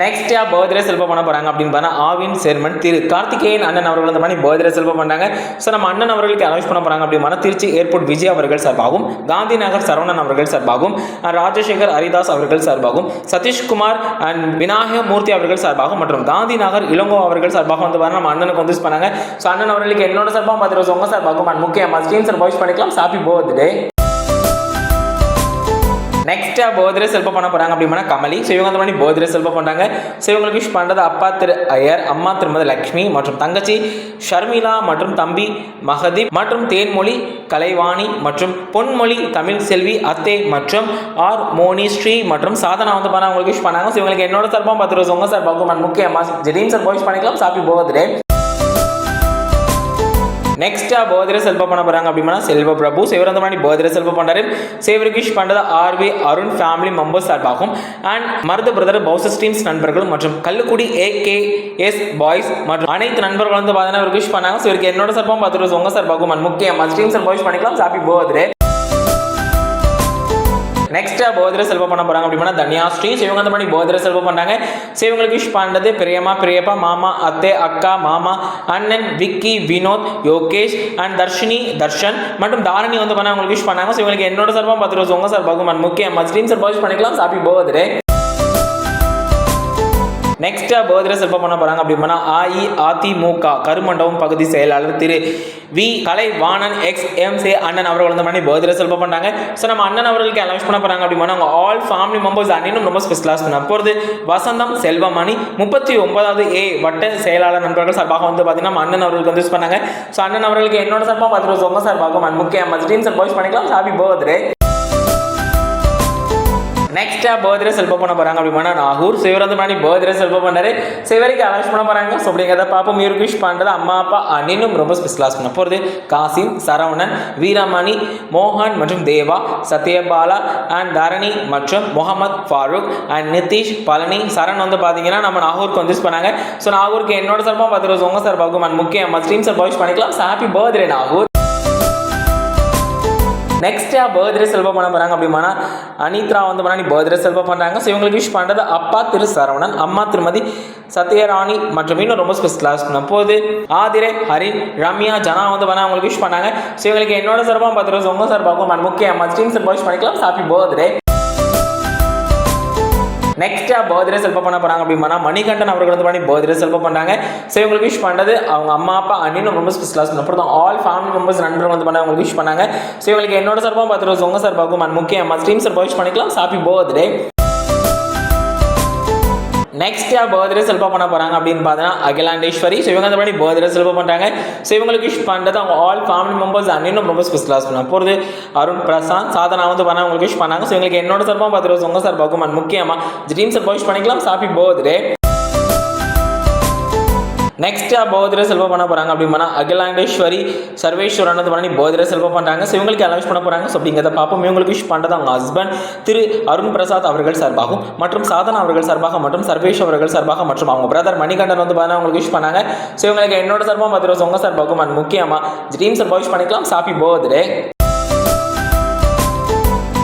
Next யா birthday செல்பம் பண்ண போறாங்க அப்படின்னு பார்த்தா ஆவின் சேர்மன் திரு கார்த்திகேயன் அண்ணன் அவர்கள் இந்த மாதிரி பர்த்டே செல்பம் பண்ணாங்க ஸோ நம்ம அண்ணன் அவர்களுக்கு அனௌன்ஸ் பண்ண போறாங்க அப்படின்னு பார்த்தா திருச்சி ஏர்போர்ட் விஜய் அவர்கள் சார்பாகும் காந்தி நகர் சரவணன் அவர்கள் சார்பாகும் ராஜசேகர் ஹரிதாஸ் அவர்கள் சார்பாகும் சதீஷ்குமார் அண்ட் விநாயக மூர்த்தி அவர்கள் சார்பாகும் மற்றும் காந்தி நகர் இளங்கோ அவர்கள் சார்பாக வந்து பாருங்க நம்ம அண்ணனுக்கு வந்து பண்ணாங்க. ஸோ அண்ணன் அவர்களுக்கு என்னோட சார்பாக பார்த்துட்டு உங்க சார்பாகும் அண்ட் முக்கியமாக ஸ்டீம் சார் வாய்ஸ் பண்ணிக்கலாம். ஹாப்பி பர்த்டே நெக்ஸ்ட்டாக பர்த்டே செல்ப பண்ண போகிறாங்க அப்படின்னா கமலி. ஸோ இவங்க அந்த மாதிரி பர்த்டே செல்ப பண்ணுறாங்க ஸோ இவங்களுக்கு விஷ் பண்ணுறது அப்பா திரு ஐயர் அம்மா திருமதி லக்ஷ்மி மற்றும் தங்கச்சி ஷர்மிளா மற்றும் தம்பி மகதீப் மற்றும் தேன்மொழி கலைவாணி மற்றும் பொன்மொழி தமிழ் செல்வி அத்தே மற்றும் ஆர் மோனி ஸ்ரீ மற்றும் சாதனா வந்து பண்ண அவங்களுக்கு விஷ் பண்ணாங்க. ஸோ இவங்களுக்கு என்னோட சார்பாக பத்து ரோஸ் உங்கள் சார்பாகும் அண்ட் முக்கியமாக ஜெரீம் சார் போய் பண்ணிக்கலாம். சாப்பி பர்த்டே நெக்ஸ்டா பர்த்டே செல்ப பண்ண போறாங்க அப்படின்னா செல்வ பிரபு சேவர் அந்த மாதிரி பர்த்டே செல்ப பண்றாரு. சேவர் கிஷ் பண்றது R V Arun family members சார்பாகும். அண்ட் மருது பிரதர் பவுசஸ் டீம்ஸ் நண்பர்கள் மற்றும் Kallukudi A K S boys மற்றும் அனைத்து நண்பர்கள் வந்து பார்த்தீங்கன்னா இவருக்கு விஷ் பண்ணாங்க. ஸோ இவருக்கு என்னோட சார்பாகவும் பார்த்துட்டு ரோஸ் உங்க சார்பாகும் அண்ட் முக்கியம் ஸ்டீம்ஸ் அண்ட் பாய்ஸ் பண்ணிக்கலாம். ஹாப்பி பர்த்டே நெக்ஸ்ட் போதிர செல்வம் பண்ண போறாங்க அப்படின்னா தன்யாஸ்ரீ. ஸோ இவங்க அந்த மாதிரி போதிர செல்வம் பண்ணாங்க. ஸோ இவங்களுக்கு விஷ் பண்ணது பிரியமா பிரியப்பா மாமா அத்தை அக்கா மாமா அண்ணன் விக்கி வினோத் யோகேஷ் அண்ட் தர்ஷினி தர்ஷன் மற்றும் தாரணி வந்து பண்ண அவங்களுக்கு விஷ் பண்ணாங்க. ஸோ இவங்களுக்கு என்னோட சார்பாக பத்து ரோஸ் உங்க சார் பகவான் முக்கியமாக ஸ்க்ரீன் சார் பாய்ஸ் பண்ணிக்கலாம். Happy birthday next birthday selfie பண்ண போறாங்க அப்படின்னா அஇஅதிமுக கருமண்டபம் பகுதி செயலாளர் திரு V. Kalai Vanan ex M C அண்ணன் அவர்கள் வந்து பண்ணி பர்த்டே செல்ப பண்ணாங்க ஸோ நம்ம அண்ணன் அவர்களுக்கு அனௌன்ஸ் பண்ண போறாங்க அப்படின்னா அவங்க ஆல் ஃபேமிலி மெம்பர்ஸ் அண்ணனும் ரொம்ப ஸ்பெஷலாக பண்ண போகிறது வசந்தம் செல்வமணி முப்பத்தி ஒன்பதாவது ஏ வட்ட செயலாளர் நண்பர்கள் சார்பாக வந்து பார்த்தீங்கன்னா அண்ணன் அவர்களுக்கு வந்து யூஸ் பண்ணாங்க. ஸோ அண்ணன் அவர்களுக்கு என்னோட சார்பாக பத்து ரோஸ் உங்க சார்பாக முக்கிய டீம் சார் வாய்ஸ் பண்ணிக்கலாம் ஹாப்பி பர்த்டே நெக்ஸ்ட்டாக பர்த்டே செல்ப பண்ண போகிறாங்க அப்படின்னா நாகூர். ஸோ இவர் மாதிரி பர்த்டே செல்ப பண்ணாரு சிவரிக்கு அலாஷ் பண்ண போகிறாங்க ஸோ அப்படிங்கிறத பார்ப்போம். இவருக்கு விஷ் பண்ணுறது அம்மா அப்பா அனினும் ரொம்ப ஸ்பெஷலாக பண்ண போகிறது காசிம் சரவணன் வீரமணி மோகன் மற்றும் தேவா சத்யபாலா அண்ட் தரணி மற்றும் முகமது ஃபாரூக் அண்ட் நிதிஷ் பழனி சரண் வந்து பார்த்தீங்கன்னா நம்ம நாகூருக்கு வந்து பண்ணாங்க. ஸோ நாகூருக்கு என்னோட சார்பாக பார்த்துருவோம் உங்கள் உங்க சார்பாகும் அண்ட் முக்கியம் ஸ்ட்ரீம் சார் பாய்ஸ் பண்ணிக்கலாம். Happy birthday Nagore. Next birthday செல்வ பண்ண போறாங்க அப்படிமானா அனித்ரா வந்து பண்ணி பர்த்டே செல்வ பண்றாங்க. ஸோ இவங்களுக்கு விஷ் பண்றது அப்பா திரு சரவணன் அம்மா திருமதி சத்யராணி மற்றும் இன்னும் ரொம்ப ஸ்பெஷலாக இருக்கணும் போது ஆதிரை ஹரின் ரம்யா ஜனா வந்து பண்ண அவங்களுக்கு விஷ் பண்ணாங்க ஸோ இவங்களுக்கு என்னோட சார்பாக பத்து ரோஸ் உங்க சார்பாகும் அண்ட் முக்கியமாக ஸ்ட்ரீம் சார் வாய்ஸ் பண்ணிக்கலாம். ஹாப்பி பர்த்டே நெக்ஸ்ட் பர்த்டே செல்ப பண்ண போறாங்க அப்படின்னா மணிகண்டன் அவர்கள் வந்து பண்ணி பர்த்டே செல்ப பண்ணாங்க ஸோ இவங்களுக்கு விஷ் பண்ணது அவங்க அம்மா அப்பா அண்ணனும் ரொம்ப ஸ்பெஷலாக அப்புறம் ஆல் ஃபேமிலி மெம்பர்ஸ் நண்பர்கள் வந்து பண்ண அவங்களுக்கு விஷ் பண்ணாங்க. ஸோ இவங்களுக்கு என்னோட சார்பாக பத்து ரோஸ் உங்க சார்பாகும் அண்ட் முக்கியமாக ஸ்ட்ரீம் சார் விஷ் பண்ணிக்கலாம். ஹாப்பி பர்த்டே நெக்ஸ்ட் யார் பர்த்டே செல்பா பண்ண போறாங்க அப்படின்னு பார்த்தீங்கன்னா அகிலாண்டேஸ்வரி. ஸோ இவங்க அந்த மாதிரி பர்த்டே செல்பா பண்ணுறாங்க ஸோ இவங்களுக்கு விஷ் பண்ணுறது அவங்க ஆல் ஃபேமிலி மெம்பர்ஸ் அண்ணனும் ரொம்ப ஸ்பெஷலாக பண்ண போகிறது அருண் பிரசாந்த் சாதனா வந்து பண்ண அவங்களுக்கு விஷ் பண்ணாங்க. ஸோ இவங்களுக்கு என்னோட சார்பாக பத்து ரோஸ் உங்க சார்பாகும் அண்ட் முக்கியமாக ட்ரீம் சார் விஷ் பண்ணிக்கலாம் ஹாப்பி பர்த்டே நெக்ஸ்ட்டாக பர்த்டே செல்வம் பண்ண போகிறாங்க அப்படின்னா அகிலாண்டேஸ்வரி சர்வேஸ்வரனது பண்ணி பர்த்டே செல்வம் பண்ணுறாங்க ஸோ இவங்களுக்கு அலவுஸ் பண்ண போகிறாங்க ஸோ அப்படிங்கிறத பார்ப்போம். இவங்களுக்கு விஷ் பண்ணுறது அவங்க ஹஸ்பண்ட் திரு அருண் பிரசாத் அவர்கள் சார்பாகும் மற்றும் சாதனா அவர்கள் சார்பாக மற்றும் சர்வேஷ் அவர்கள் சார்பாக மற்றும் அவங்க பிரதர் மணிகண்டன் வந்து பார்த்தீங்கன்னா அவங்களுக்கு விஷ் பண்ணாங்க. ஸோ இவங்களுக்கு என்னோட சார்பாக பத்து ரோஸ் உங்க சார்பாகும் அண்ட் முக்கியமாக ட்ரீம் சார் விஷ் பண்ணிக்கலாம். சாப்பி போதே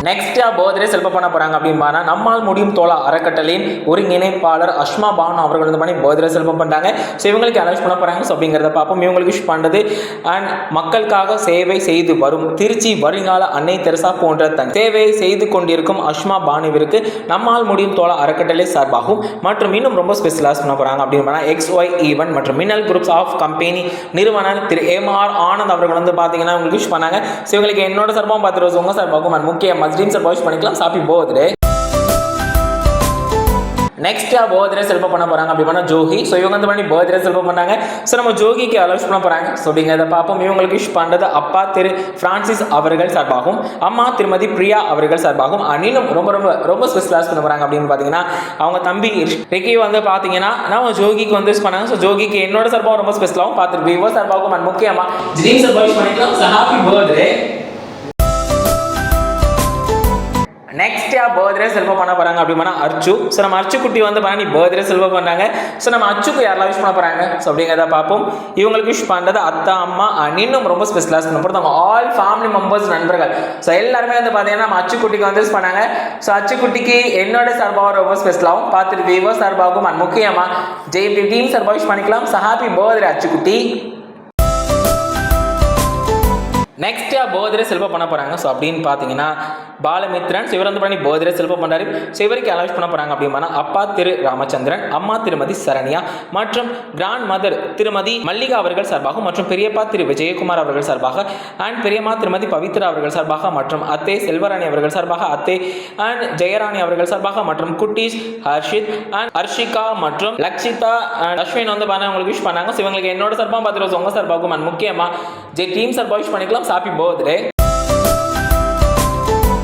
நெக்ஸ்டா போதரே செல்ப பண்ண போறாங்க அப்படின்னு நம்மால் முடியும் தோழா அறக்கட்டளையின் ஒருங்கிணைப்பாளர் அஷ்மா பானு அவர்கள் வந்து பண்ணி போதரே செல்பம் பண்றாங்க ஸோ இவங்களுக்கு அனௌன்ஸ் பண்ண போறாங்க. ஸோ அப்படிங்கிறத பார்ப்போம். இவங்களுக்கு விஷ் பண்றது அண்ட் மக்களுக்காக சேவை செய்து வரும் திருச்சி வருங்கால அன்னை தெரசா போன்ற தன் சேவை செய்து கொண்டிருக்கும் அஷ்மா பானுவிற்கு நம்மால் முடியும் தோழா அறக்கட்டளை சார்பாகவும் மற்றும் இன்னும் ரொம்ப ஸ்பெஷலாக பண்ண போறாங்க அப்படின்னு எக்ஸ் ஒய் ஈவன் மற்றும் மின்னல் குரூப்ஸ் ஆஃப் கம்பெனி நிறுவனர் திரு எம் ஆர் ஆனந்த் அவர்கள் வந்து பார்த்தீங்கன்னா உங்களுக்கு விஷ் பண்ணாங்க. ஸோ இவங்களுக்கு என்னோட சார்பாகவும் பார்த்துருவோம் ரோஸ் உங்க சார்பாகவும் முக்கியமாக ட்ரீம் சார் பண்ணிக்கலாம் ஹாப்பி பர்த்டே நெக்ஸ்ட்டாக பர்த்டே செல்ப பண்ண போறாங்க அப்படின்னா ஜோகி. ஸோ இவங்க வந்து பண்ணி பர்த்டே செல்ப பண்ணாங்க. ஸோ நம்ம ஜோகிக்கு அலௌஸ் பண்ண போறாங்க. ஸோ நீங்கள் அதை பார்ப்போம். இவங்களுக்கு விஷ் பண்ணுறது அப்பா திரு ஃப்ரான்சிஸ் அவர்கள் சார்பாகும் அம்மா திருமதி பிரியா அவர்கள் சார்பாகும் அனிலும் ரொம்ப ரொம்ப ரொம்ப ஸ்பெஷலாஸ் பண்ண போறாங்க அப்படின்னு பார்த்தீங்கன்னா அவங்க தம்பி ரிக்கி வந்து பார்த்தீங்கன்னா நம்ம ஜோகிக்கு வந்து பண்ணாங்க. ஸோ ஜோகிக்கு என்னோட சார்பாகவும் ரொம்ப ஸ்பெஷலாகவும் பார்த்துட்டு விவோ சார்பாகவும் and முக்கியமா ஜீன் சார்பாக பண்ணிக்கலாம். ஹாப்பி பர்த்டே நெக்ஸ்ட் பர்த்டே செல்வ பண்ண போறாங்க அப்படின்னா அர்ச்சு ஸோ நம்ம அர்ச்சு குட்டி வந்து பண்ணால் நீ பர்த்டே செல்வ பண்ணாங்க ஸோ நம்ம அச்சுக்கு யாரெல்லாம் விஷ் பண்ண போறாங்க? ஸோ அப்படிங்கிறத பார்ப்போம். இவங்களுக்கு விஷ் பண்ணுறது அத்தா அம்மா அண்ணினும் ரொம்ப ஸ்பெஷலாக பண்ண போகிறது அவங்க ஆல் ஃபேமிலி மெம்பர்ஸ் நண்பர்கள். ஸோ எல்லாருமே வந்து பார்த்தீங்கன்னா நம்ம அச்சுக்குட்டிக்கு வந்து விஷ் பண்ணாங்க. ஸோ அச்சுக்குட்டிக்கு என்னோட சார்பாக ரொம்ப ஸ்பெஷலாகவும் பார்த்துட்டு விவோ சார்பாகவும் அண்ட் முக்கியமா ஜெய்பி டீம் சார்பாக விஷ் பண்ணிக்கலாம். ஸோ ஹாப்பி பர்த்டே அச்சுக்குட்டி நெக்ஸ்ட்டாக போதிரே செல்வ பண்ண போகிறாங்க ஸோ அப்படின்னு பார்த்தீங்கன்னா பாலமித்ரன் ஸோ இவர் வந்து பண்ணி போதிரே செல்வ பண்ணாரு ஸோ இவருக்கு அலவுஸ் பண்ண போகிறாங்க அப்படின்னா அப்பா திரு ராமச்சந்திரன் அம்மா திருமதி சரண்யா மற்றும் கிராண்ட் மதர் திருமதி மல்லிகா அவர்கள் சார்பாக மற்றும் பெரியப்பா திரு விஜயகுமார் அவர்கள் சார்பாக அண்ட் பெரியம்மா திருமதி பவித்ரா அவர்கள் சார்பாக மற்றும் அத்தே செல்வராணி அவர்கள் சார்பாக அத்தே அண்ட் ஜெயராணி அவர்கள் சார்பாக மற்றும் குட்டீஸ் ஹர்ஷித் அண்ட் ஹர்ஷிகா மற்றும் லக்ஷிதா அண்ட் அஸ்வின் வந்து பண்ண அவங்களுக்கு விஷ் பண்ணாங்க. ஸோ இவங்களுக்கு என்னோட சார்பாக பார்த்துட்டு உங்க சார்பாகவும். அண்ட் முக்கியமாக ஜே டீம் சார்பாக விஷ் பண்ணிக்கலாம். Happy birthday